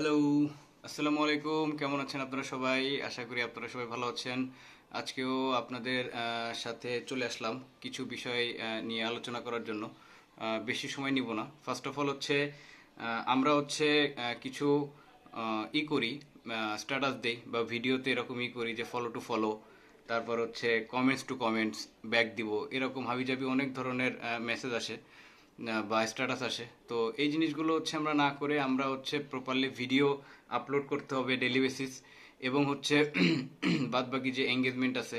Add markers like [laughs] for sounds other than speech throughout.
Hello আসসালামু আলাইকুম কেমন আছেন আপনারা সবাই? আশা করি আপনারা সবাই ভালো আছেন। আজকেও আপনাদের সাথে চলে আসলাম কিছু বিষয় নিয়ে আলোচনা করার জন্য। বেশি সময় নিব না। ফার্স্ট অফ অল হচ্ছে আমরা হচ্ছে কিছু ই করি স্ট্যাটাস দেই বা ভিডিওতে এরকম ই করি যে ফলো টু ফলো তারপর হচ্ছে কমেন্টস টু কমেন্টস ব্যাক দিব। এরকম হাবিজাবি অনেক ধরনের মেসেজ আসে। বা স্ট্যাটাস আসে। তো এই জিনিসগুলো হচ্ছে আমরা না করে আমরা হচ্ছে প্রপারলি ভিডিও আপলোড করতে হবে ডেলি বেসিস এবং হচ্ছে [clears throat] বাদবাকি যে এঙ্গেজমেন্ট আছে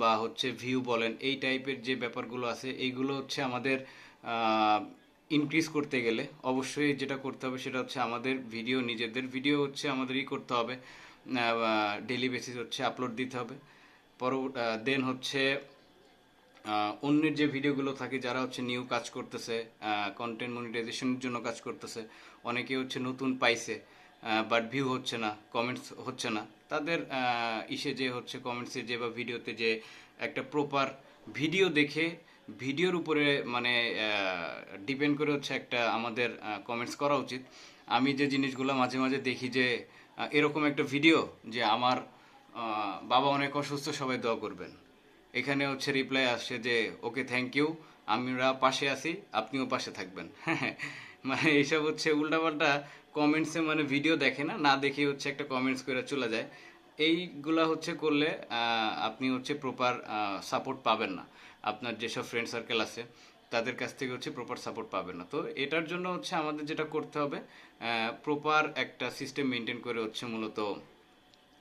বা হচ্ছে ভিউ বলেন, এই টাইপের যে ব্যাপারগুলো আছে, এইগুলো হচ্ছে আমাদের ইনক্রিজ করতে গেলে অবশ্যই যেটা করতে হবে সেটা হচ্ছে আমাদের ভিডিও নিজেদের ভিডিও হচ্ছে আমাদেরই করতে হবে। ডেলি বেসিস হচ্ছে আপলোড দিতে হবে। পর দেন হচ্ছে অন্যের যে ভিডিওগুলো থাকে, যারা হচ্ছে নিউ কাজ করতেছে কন্টেন্ট মনিটাইজেশনের জন্য কাজ করতেছে, অনেকে হচ্ছে নতুন পাইছে বাট ভিউ হচ্ছে না কমেন্টস হচ্ছে না। তাদের ইসে যে হচ্ছে কমেন্টসে যে বা ভিডিওতে যে একটা প্রপার ভিডিও দেখে ভিডিওর উপরে মানে ডিপেন্ড করে হচ্ছে একটা আমাদের কমেন্টস করা উচিত। আমি যে জিনিসগুলো মাঝে মাঝে দেখি যে এরকম একটা ভিডিও যে আমার বাবা অনেক অসুস্থ, সবাই দোয়া করবেন। এখানে হচ্ছে রিপ্লাই আসছে যে ওকে থ্যাংক ইউ আমরা পাশে আছি, আপনিও পাশে থাকবেন। [laughs] মানে এইসব হচ্ছে উল্টাপাল্টা কমেন্টসে মানে ভিডিও দেখে না না দেখে হচ্ছে একটা কমেন্টস করে চলে যায়। এইগুলা হচ্ছে করলে আপনি হচ্ছে প্রপার সাপোর্ট পাবেন না। আপনার যেসব ফ্রেন্ড সার্কেল আছে, তাদের কাছ থেকে হচ্ছে প্রপার সাপোর্ট পাবেন না। তো এটার জন্য হচ্ছে আমাদের যেটা করতে হবে প্রপার একটা সিস্টেম মেনটেন করে হচ্ছে মূলত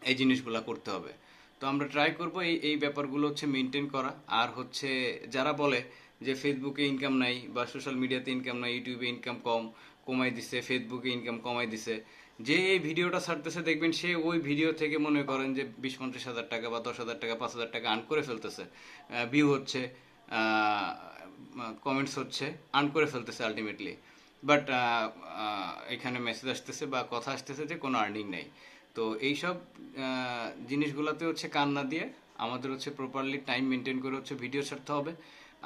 এই জিনিসগুলো করতে হবে। তো আমরা ট্রাই করব এই এই ব্যাপারগুলো হচ্ছে মেনটেন করা। আর হচ্ছে যারা বলে যে ফেসবুকে ইনকাম নাই বা সোশ্যাল মিডিয়াতে ইনকাম নাই ইউটিউবে ইনকাম কম, কমাই দিছে ফেসবুকে ইনকাম কমাই দিছে, যে এই ভিডিওটা ছাড়তেছে দেখবেন সে ওই ভিডিও থেকে মনে করেন যে বিশ, পঞ্চাশ হাজার টাকা বা দশ হাজার টাকা, পাঁচ হাজার টাকা আর্ন করে ফেলতেছে। ভিউ হচ্ছে কমেন্টস হচ্ছে আর্ন করে ফেলতেছে আলটিমেটলি বাট এখানে মেসেজ আসতেছে বা কথা আসতেছে যে কোনো আর্নিং নেই। তো এইসব জিনিসগুলোতে হচ্ছে কান না দিয়ে আমাদের হচ্ছে প্রপারলি টাইম মেনটেন করে হচ্ছে ভিডিও ছাড়তে হবে।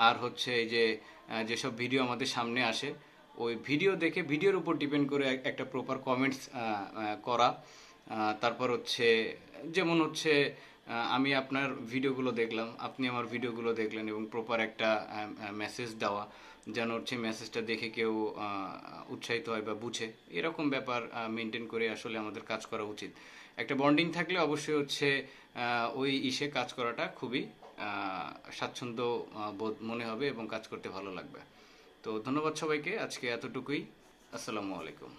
আর হচ্ছে এই যে যেসব ভিডিও আমাদের সামনে আসে, ওই ভিডিও দেখে ভিডিওর উপর ডিপেন্ড করে একটা প্রপার কমেন্টস করা। তারপর হচ্ছে, যেমন হচ্ছে আমি আপনার ভিডিওগুলো দেখলাম, আপনি আমার ভিডিওগুলো দেখলেন এবং প্রপার একটা মেসেজ দেওয়া, যেন হচ্ছে মেসেজটা দেখে কেউ উৎসাহিত হয় বা বুঝে। এরকম ব্যাপার মেনটেন করে আসলে আমাদের কাজ করা উচিত। একটা বন্ডিং থাকলে অবশ্যই হচ্ছে ওই ইসে কাজ করাটা খুবই স্বাচ্ছন্দ্য বোধ মনে হবে এবং কাজ করতে ভালো লাগবে। তো ধন্যবাদ সবাইকে, আজকে এতটুকুই। আসসালামু আলাইকুম।